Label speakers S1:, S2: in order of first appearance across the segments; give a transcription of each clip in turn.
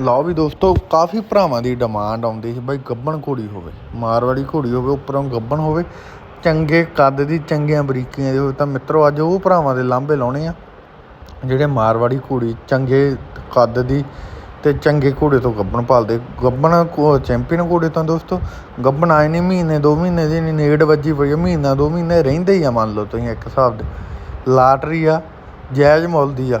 S1: ਲਓ ਵੀ ਦੋਸਤੋ, ਕਾਫੀ ਭਰਾਵਾਂ ਦੀ ਡਿਮਾਂਡ ਆਉਂਦੀ ਸੀ ਬਾਈ ਗੱਬਣ ਘੋੜੀ ਹੋਵੇ ਮਾਰਵਾੜੀ ਘੋੜੀ ਹੋਵੇ, ਉੱਪਰੋਂ ਗੱਬਣ ਹੋਵੇ, ਚੰਗੇ ਕੱਦ ਦੀ, ਚੰਗੀਆਂ ਬਰੀਕੀਆਂ ਦੀ ਹੋਵੇ। ਤਾਂ ਮਿੱਤਰੋ, ਅੱਜ ਉਹ ਭਰਾਵਾਂ ਦੇ ਲਾਂਭੇ ਲਾਉਣੇ ਆ, ਜਿਹੜੇ ਮਾਰਵਾੜੀ ਘੋੜੀ, ਚੰਗੇ ਕੱਦ ਦੀ ਤੇ ਚੰਗੇ ਘੋੜੇ ਤੋਂ ਗੱਬਣ ਪਾਲਦੇ। ਗੱਬਣ ਚੈਂਪੀਅਨ ਘੋੜੇ ਤਾਂ ਦੋਸਤੋ, ਗੱਬਣ ਆਏ ਨਹੀਂ ਮਹੀਨੇ, ਦੋ ਮਹੀਨੇ ਦੀ ਨਹੀਂ ਨੇੜ ਵੱਜੀ ਪਈ ਆ, ਮਹੀਨਾ, ਦੋ ਮਹੀਨੇ ਰਹਿੰਦੇ ਹੀ ਆ ਮੰਨ ਲਓ ਤੁਸੀਂ ਇੱਕ ਹਿਸਾਬ ਦੇ। ਲਾਟਰੀ ਆ, ਜਾਇਜ਼ ਮੁੱਲ ਦੀ ਆ।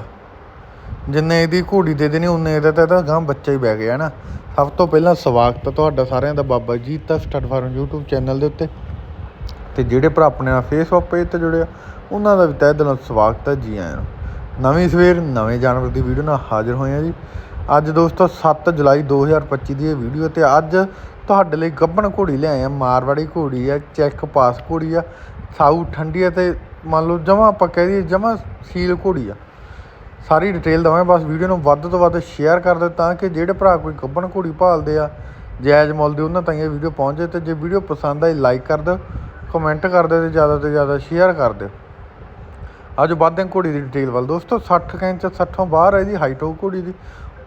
S1: ਜਿੰਨੇ ਇਹਦੀ ਘੋੜੀ ਦੇ ਦੇਣੀ ਉਨੇ ਇਹਦਾ ਤਾਂ ਇਹਦਾ ਗਾਂ ਬੱਚਾ ਹੀ ਬਹਿ ਗਿਆ ਨਾ। ਸਭ ਤੋਂ ਪਹਿਲਾਂ ਸਵਾਗਤ ਹੈ ਤੁਹਾਡਾ ਸਾਰਿਆਂ ਦਾ ਬਾਬਾ ਜੀ ਤਾਂ ਸਟੱਡ ਫਾਰਮ YouTube ਚੈਨਲ ਦੇ ਉੱਤੇ। ਤੇ ਜਿਹੜੇ ਭਰਾ ਆਪਣੇ ਨਾਲ ਫੇਸਬੁੱਕ ਪੇਜ ਤੇ ਜੁੜੇ ਆ, ਉਹਨਾਂ ਦਾ ਵੀ ਤਹਿ ਦਿਲੋਂ ਸਵਾਗਤ ਹੈ ਜੀ ਆਇਆਂ ਨੂੰ। ਨਵੀਂ ਸਵੇਰ, ਨਵੇਂ ਜਾਨਵਰ ਦੀ ਵੀਡੀਓ ਨਾਲ ਹਾਜ਼ਰ ਹੋਏ ਆ ਜੀ। ਅੱਜ ਦੋਸਤੋ 7 ਜੁਲਾਈ 2025 ਦੀ ਇਹ ਵੀਡੀਓ ਤੇ ਅੱਜ ਤੁਹਾਡੇ ਲਈ ਗੱਬਣ ਘੋੜੀ ਲਿਆਏ ਆ, ਮਾਰਵਾੜੀ ਘੋੜੀ ਆ, ਚੈੱਕ ਪਾਸ ਘੋੜੀ ਆ, ਸਾਊ ਠੰਡੀ ਆ ਤੇ ਮੰਨ ਲਓ ਜਮਾ ਆਪਾਂ ਕਹਿ ਦਈਏ ਜਮਾ ਸੀਲ ਘੋੜੀ ਆ। ਸਾਰੀ ਡਿਟੇਲ ਦਵਾਂ ਬਸ ਵੀਡੀਓ ਨੂੰ ਵੱਧ ਤੋਂ ਵੱਧ ਸ਼ੇਅਰ ਕਰ ਦਿਓ ਤਾਂ ਕਿ ਜਿਹੜੇ ਭਰਾ ਕੋਈ ਗੱਬਣ ਘੋੜੀ ਭਾਲਦੇ ਆ, ਜਾਇਜ਼ ਮੁੱਲ ਦੀ, ਉਹਨਾਂ ਤਾਈਂ ਇਹ ਵੀਡੀਓ ਪਹੁੰਚੇ ਤੇ ਜੇ ਵੀਡੀਓ ਪਸੰਦ ਆਈ ਲਾਈਕ ਕਰ ਦਿਓ ਕਮੈਂਟ ਕਰ ਦਿਓ ਤੇ ਜ਼ਿਆਦਾ ਤੋਂ ਜ਼ਿਆਦਾ ਸ਼ੇਅਰ ਕਰ ਦਿਓ। ਅੱਜ ਵੱਧਦੇ ਘੋੜੀ ਦੀ ਡਿਟੇਲ ਵੱਲ। ਦੋਸਤੋ 60 ਇੰਚ 60 ਬਾਹਰ ਹੈ ਇਹਦੀ ਹਾਈਟ ਹੋ ਘੋੜੀ ਦੀ।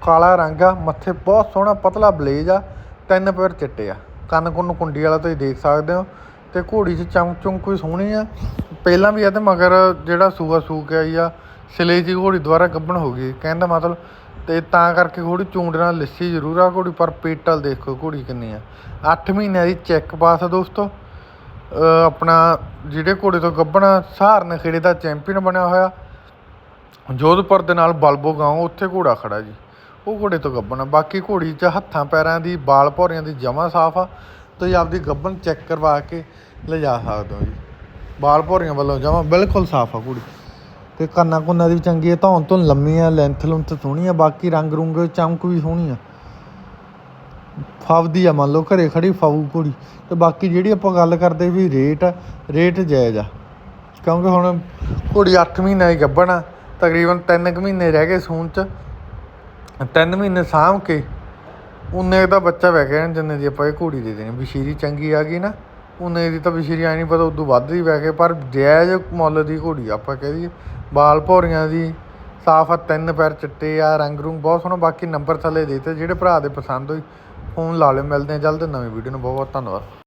S1: ਕਾਲਾ ਰੰਗ ਆ, ਮੱਥੇ ਬਹੁਤ ਸੋਹਣਾ, ਪਤਲਾ ਬਲੇਜ ਆ, ਤਿੰਨ ਪੈਰ ਚਿੱਟੇ ਆ। ਕੰਨ ਕੁੰਨ ਕੁੰਡੀ ਵਾਲਾ ਤੁਸੀਂ ਦੇਖ ਸਕਦੇ ਹੋ। ਤੇ ਘੋੜੀ 'ਚ ਚਮਕ ਚੁੰਕ ਵੀ ਸੋਹਣੀ ਆ। ਪਹਿਲਾਂ ਵੀ ਆ ਤੇ ਮਗਰ ਜਿਹੜਾ ਸੂਆ ਸੂ ਕੇ ਆਈ ਆ ਸਿਲੇ ਜੀ ਘੋੜੀ ਦੁਆਰਾ ਗੱਭਣ ਹੋ ਗਈ। ਕਹਿੰਦਾ ਮਤਲਬ ਤੇ ਤਾਂ ਕਰਕੇ ਘੋੜੀ ਚੂੰਡ ਨਾਲ ਲਿੱਸੀ ਜ਼ਰੂਰ ਆ ਘੋੜੀ, ਪਰ ਪੇਟਲ ਦੇਖੋ ਘੋੜੀ ਕਿੰਨੀ ਆ। 8 ਮਹੀਨਿਆਂ ਦੀ ਚੈੱਕ ਪਾਸ ਆ ਦੋਸਤੋ। ਆਪਣਾ ਜਿਹੜੇ ਘੋੜੇ ਤੋਂ ਗੱਭਣਾ ਸਹਾਰਨ ਖੇੜੇ ਦਾ ਚੈਂਪੀਅਨ ਬਣਿਆ ਹੋਇਆ। ਜੋਧਪੁਰ ਦੇ ਨਾਲ ਬਲਬੋ ਗਾਉਂ, ਉੱਥੇ ਘੋੜਾ ਖੜਾ ਜੀ। ਉਹ ਘੋੜੇ ਤੋਂ ਗੱਭਣਾ ਬਾਕੀ ਘੋੜੀ 'ਚ ਹੱਥਾਂ ਪੈਰਾਂ ਦੀ ਬਾਲ ਭੌਰੀਆਂ ਦੀ ਜਮਾ ਸਾਫ਼ ਆ। ਤੁਸੀਂ ਆਪਦੀ ਗੱਭਣ ਚੈੱਕ ਕਰਵਾ ਕੇ ਲਿਜਾ ਸਕਦੇ ਹੋ ਜੀ। ਬਾਲ ਭੌਰੀਆਂ ਵੱਲੋਂ ਜਮਾ ਬਿਲਕੁਲ ਸਾਫ਼ ਆ ਘੋੜੀ। ਤੇ ਕੰਨਾਂ ਕੁੰਨਾਂ ਦੀ ਵੀ ਚੰਗੀ ਹੈ, ਧੌਣ ਤੋਂ ਲੰਮੀ ਆ ਲੈਂਥ ਲੁੰਥ ਸੋਹਣੀ ਆ ਬਾਕੀ ਰੰਗ ਰੁੰਗ ਚਮਕ ਵੀ ਸੋਹਣੀ ਆ। ਫਵਦੀ ਆ, ਮੰਨ ਲਓ ਘਰੇ ਖੜੀ ਫਾਊ ਘੋੜੀ। ਤੇ ਬਾਕੀ ਜਿਹੜੀ ਆਪਾਂ ਗੱਲ ਕਰਦੇ ਵੀ ਰੇਟ ਰੇਟ ਜਾਇਜ਼ ਆ। ਕਿਉਂਕਿ ਹੁਣ ਘੋੜੀ 8 ਮਹੀਨੇ ਦੀ ਗੱਭਣ ਆ, ਤਕਰੀਬਨ 3 ਕੁ ਮਹੀਨੇ ਰਹਿ ਗਏ ਸੂਣ ਚ। 3 ਮਹੀਨੇ ਸਾਂਭ ਕੇ, ਉਨੇ ਦਾ ਬੱਚਾ ਬਹਿ ਗਿਆ ਜਿੰਨੇ ਦੀ ਆਪਾਂ ਇਹ ਘੋੜੀ ਦੇ ਦੇਣੀ। ਬਸ਼ੀਰੀ ਚੰਗੀ ਆ ਗਈ ਨਾ, ਉਨੇ ਦੀ ਤਾਂ ਬਸ਼ੀਰੀ ਆਈ ਨਹੀਂ ਪਤਾ, ਉਦੋਂ ਵੱਧ ਹੀ ਬਹਿ ਗਏ। ਪਰ ਜਾਇਜ਼ ਮੁੱਲ ਦੀ ਘੋੜੀ ਆਪਾਂ ਕਹਿ ਦਈਏ। ਬਾਲ ਭੌਰੀਆਂ ਦੀ, ਸਾਫ਼ ਆ, ਤਿੰਨ ਪੈਰ ਚਿੱਟੇ ਆ, ਰੰਗ ਰੂੰਗ ਬਹੁਤ ਸੋਹਣਾ, ਬਾਕੀ ਨੰਬਰ ਥੱਲੇ ਦੇ ਦਿੱਤੇ, ਜਿਹੜੇ ਭਰਾ ਦੇ ਪਸੰਦ ਹੋਈ ਫੋਨ ਲਾ ਲਿਓ, ਮਿਲਦੇ ਆ ਜਲਦ ਨਵੀਂ ਵੀਡੀਓ ਨੂੰ, ਬਹੁਤ ਬਹੁਤ ਧੰਨਵਾਦ।